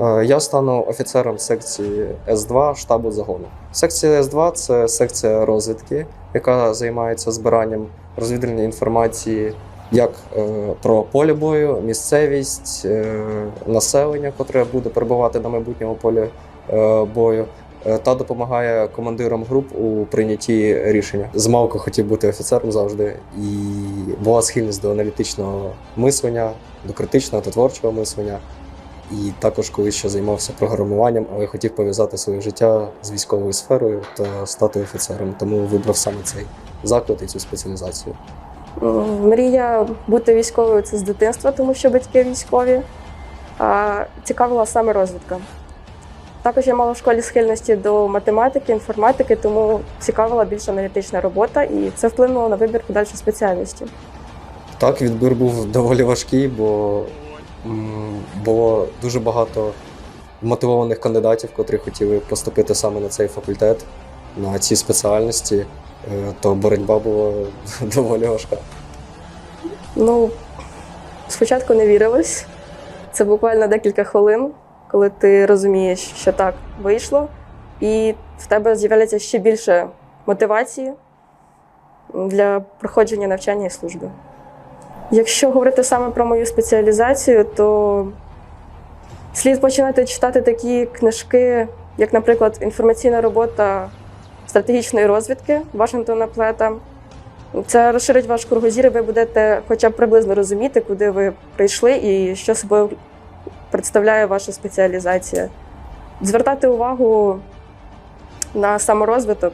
Е, Я стану офіцером секції С2 штабу загону. Секція С2 це секція розвідки, яка займається збиранням розвідувальної інформації як е, про поле бою, місцевість, е, населення, котре буде перебувати на майбутньому полі бою. Та допомагає командирам груп у прийнятті рішення. Змалку хотів бути офіцером завжди, і була схильність до аналітичного мислення, до критичного та творчого мислення. І також колись ще займався програмуванням, але хотів пов'язати своє життя з військовою сферою та стати офіцером. Тому вибрав саме цей заклад і цю спеціалізацію. Мрія бути військовою це з дитинства, тому що батьки військові. А цікавила саме розвідка. Також я мала в школі схильності до математики, інформатики, тому цікавила більш аналітична робота, і це вплинуло на вибір подальшої спеціальності. Так, відбір був доволі важкий, бо було дуже багато мотивованих кандидатів, котрі хотіли поступити саме на цей факультет, на ці спеціальності. Е, То боротьба була доволі важка. Ну, спочатку не вірилось. Це буквально декілька хвилин, коли ти розумієш, що так вийшло, і в тебе з'являється ще більше мотивації для проходження навчання і служби. Якщо говорити саме про мою спеціалізацію, то слід починати читати такі книжки, як, наприклад, інформаційна робота стратегічної розвідки Вашингтона Плета. Це розширить ваш кругозір, і ви будете хоча б приблизно розуміти, куди ви прийшли і що собою представляє ваша спеціалізація. Звертати увагу на саморозвиток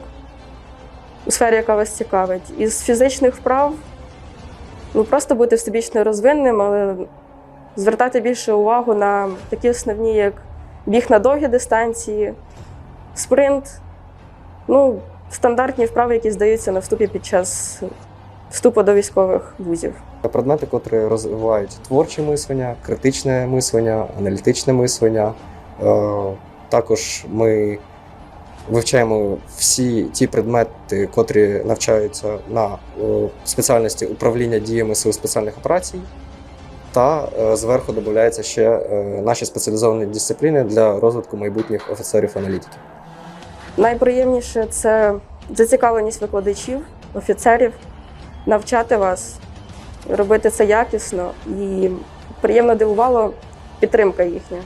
у сфері, яка вас цікавить. Із фізичних вправ ну, просто бути всебічно розвинним, але звертати більше увагу на такі основні, як біг на довгі дистанції, спринт, ну, стандартні вправи, які здаються на вступі під час вступу до військових вузів. Предмети, котрі розвивають творче мислення, критичне мислення, аналітичне мислення. Е, Також ми вивчаємо всі ті предмети, котрі навчаються на спеціальності управління діями сил спеціальних операцій. Та е, зверху додаються ще е, наші спеціалізовані дисципліни для розвитку майбутніх офіцерів-аналітиків. Найприємніше це зацікавленість викладачів, офіцерів, навчати вас, робити це якісно і приємно дивувало підтримка їхня.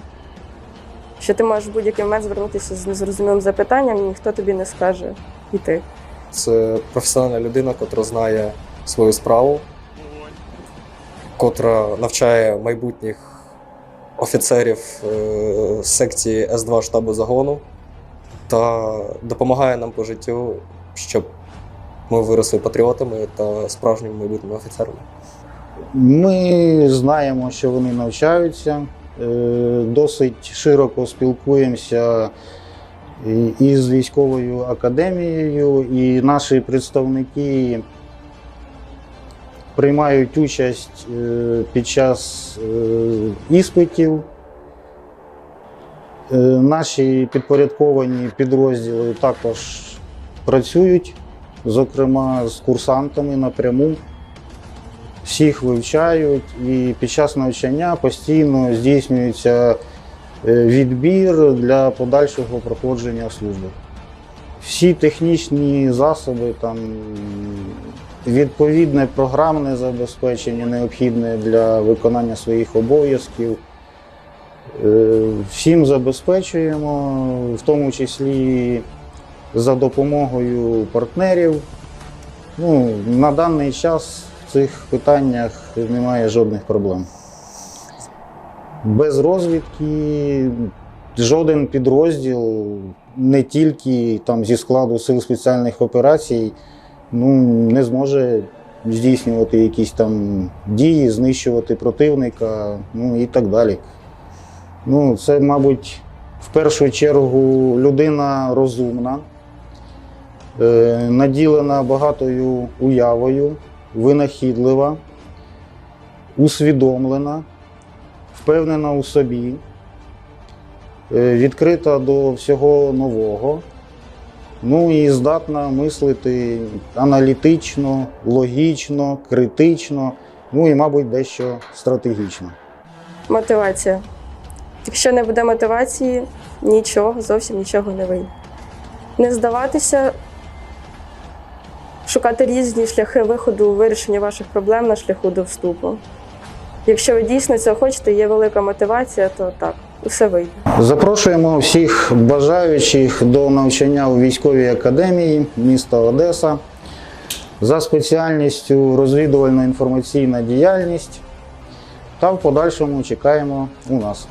Що ти можеш в будь-який момент звернутися з незрозумілим запитанням, і ніхто тобі не скаже йти. Це професіональна людина, котра знає свою справу, котра навчає майбутніх офіцерів е, секції С2 штабу загону та допомагає нам по життю, щоб ми виросли патріотами та справжніми майбутніми офіцерами. Ми знаємо, що вони навчаються, досить широко спілкуємося із військовою академією, і наші представники приймають участь е, під час е, іспитів. Е, Наші підпорядковані підрозділи також працюють, зокрема з курсантами напряму всіх вивчають, і під час навчання постійно здійснюється е, відбір для подальшого проходження служби. Всі технічні засоби, там, відповідне програмне забезпечення необхідне для виконання своїх обов'язків. Е, Всім забезпечуємо, в тому числі за допомогою партнерів. Ну, на даний час в цих питаннях немає жодних проблем. Без розвідки жоден підрозділ, не тільки там, зі складу сил спеціальних операцій, ну, не зможе здійснювати якісь там дії, знищувати противника, ну і так далі. Ну, це, мабуть, в першу чергу людина розумна, е, наділена багатою уявою, винахідлива, усвідомлена, впевнена у собі, е, відкрита до всього нового, ну і здатна мислити аналітично, логічно, критично, ну і, мабуть, дещо стратегічно. Мотивація. Якщо не буде мотивації, нічого, зовсім нічого не вийде. Не здаватися, шукати різні шляхи виходу вирішення ваших проблем на шляху до вступу. Якщо ви дійсно цього хочете, є велика мотивація, то так, усе вийде. Запрошуємо всіх бажаючих до навчання у військовій академії міста Одеса за спеціальністю розвідувально-інформаційна діяльність та в подальшому чекаємо у нас.